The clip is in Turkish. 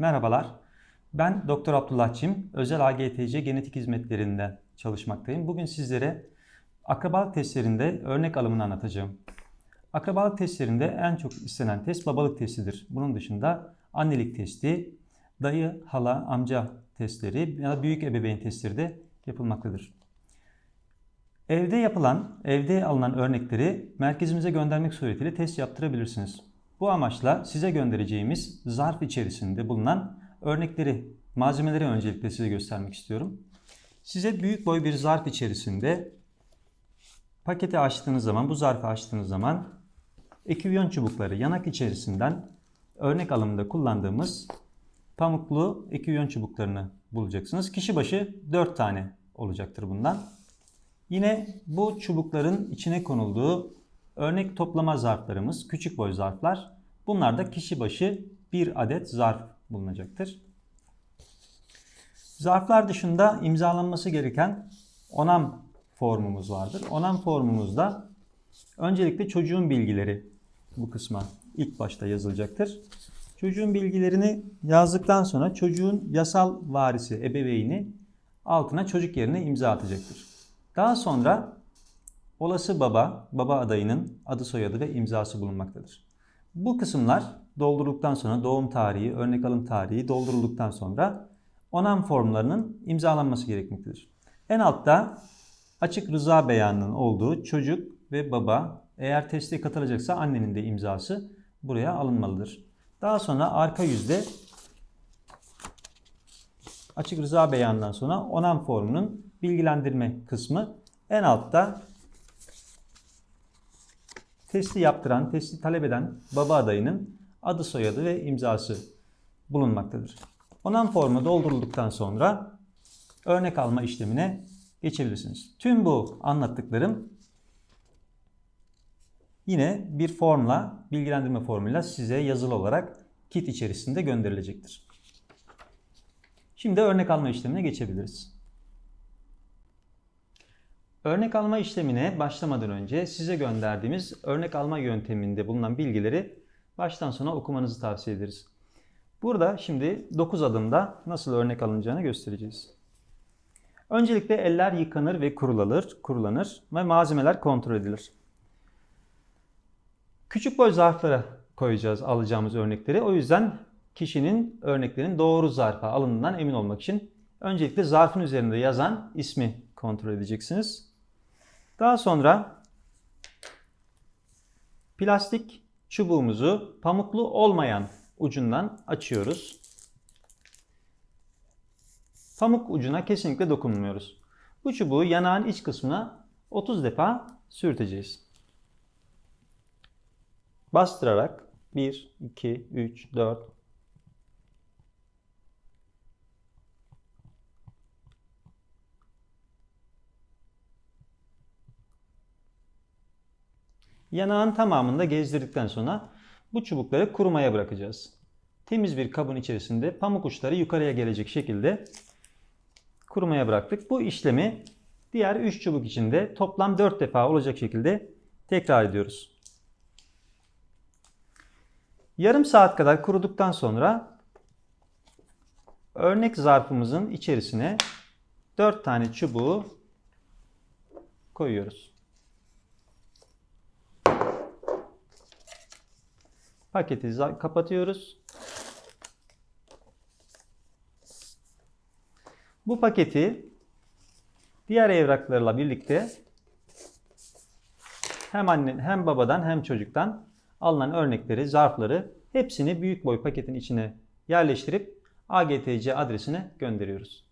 Merhabalar. Ben Doktor Abdullah Çim, özel AGTC genetik hizmetlerinde çalışmaktayım. Bugün sizlere akrabalık testlerinde örnek alımını anlatacağım. Akrabalık testlerinde en çok istenen test babalık testidir. Bunun dışında annelik testi, dayı, hala, amca testleri ya da büyük ebeveyn testleri de yapılmaktadır. Evde yapılan, evde alınan örnekleri merkezimize göndermek suretiyle test yaptırabilirsiniz. Bu amaçla size göndereceğimiz zarf içerisinde bulunan örnekleri, malzemeleri öncelikle size göstermek istiyorum. Size büyük boy bir zarf içerisinde paketi açtığınız zaman, bu zarfı açtığınız zaman eküvyon çubukları yanak içerisinden örnek alımında kullandığımız pamuklu eküvyon çubuklarını bulacaksınız. Kişi başı 4 tane olacaktır bundan. Yine bu çubukların içine konulduğu örnek toplama zarflarımız, küçük boy zarflar. Bunlar da kişi başı bir adet zarf bulunacaktır. Zarflar dışında imzalanması gereken onam formumuz vardır. Onam formumuzda öncelikle çocuğun bilgileri bu kısma ilk başta yazılacaktır. Çocuğun bilgilerini yazdıktan sonra çocuğun yasal varisi, ebeveyni altına çocuk yerine imza atacaktır. Daha sonra olası baba, baba adayının adı soyadı ve imzası bulunmaktadır. Bu kısımlar doldurulduktan sonra doğum tarihi, örnek alım tarihi doldurulduktan sonra onam formlarının imzalanması gerekmektedir. En altta açık rıza beyanının olduğu çocuk ve baba eğer teste katılacaksa annenin de imzası buraya alınmalıdır. Daha sonra arka yüzde açık rıza beyanından sonra onam formunun bilgilendirme kısmı en altta testi yaptıran, testi talep eden baba adayının adı soyadı ve imzası bulunmaktadır. Onam formu doldurulduktan sonra örnek alma işlemine geçebilirsiniz. Tüm bu anlattıklarım yine bir formla, bilgilendirme formuyla size yazılı olarak kit içerisinde gönderilecektir. Şimdi örnek alma işlemine geçebiliriz. Örnek alma işlemine başlamadan önce size gönderdiğimiz örnek alma yönteminde bulunan bilgileri baştan sona okumanızı tavsiye ederiz. Burada şimdi 9 adımda nasıl örnek alınacağını göstereceğiz. Öncelikle eller yıkanır ve kurulanır, kurulanır ve malzemeler kontrol edilir. Küçük boy zarflara koyacağız alacağımız örnekleri. O yüzden kişinin örneklerin doğru zarfa alındığından emin olmak için öncelikle zarfın üzerinde yazan ismi kontrol edeceksiniz. Daha sonra plastik çubuğumuzu pamuklu olmayan ucundan açıyoruz. Pamuk ucuna kesinlikle dokunmuyoruz. Bu çubuğu yanağın iç kısmına 30 defa sürteceğiz. Bastırarak 1, 2, 3, 4, Yanağın tamamında gezdirdikten sonra bu çubukları kurumaya bırakacağız. Temiz bir kabın içerisinde pamuk uçları yukarıya gelecek şekilde kurumaya bıraktık. Bu işlemi diğer 3 çubuk içinde toplam 4 defa olacak şekilde tekrar ediyoruz. Yarım saat kadar kuruduktan sonra örnek zarfımızın içerisine 4 tane çubuğu koyuyoruz. Paketi kapatıyoruz. Bu paketi diğer evraklarla birlikte hem annen hem babadan hem çocuktan alınan örnekleri, zarfları hepsini büyük boy paketin içine yerleştirip AGTC adresine gönderiyoruz.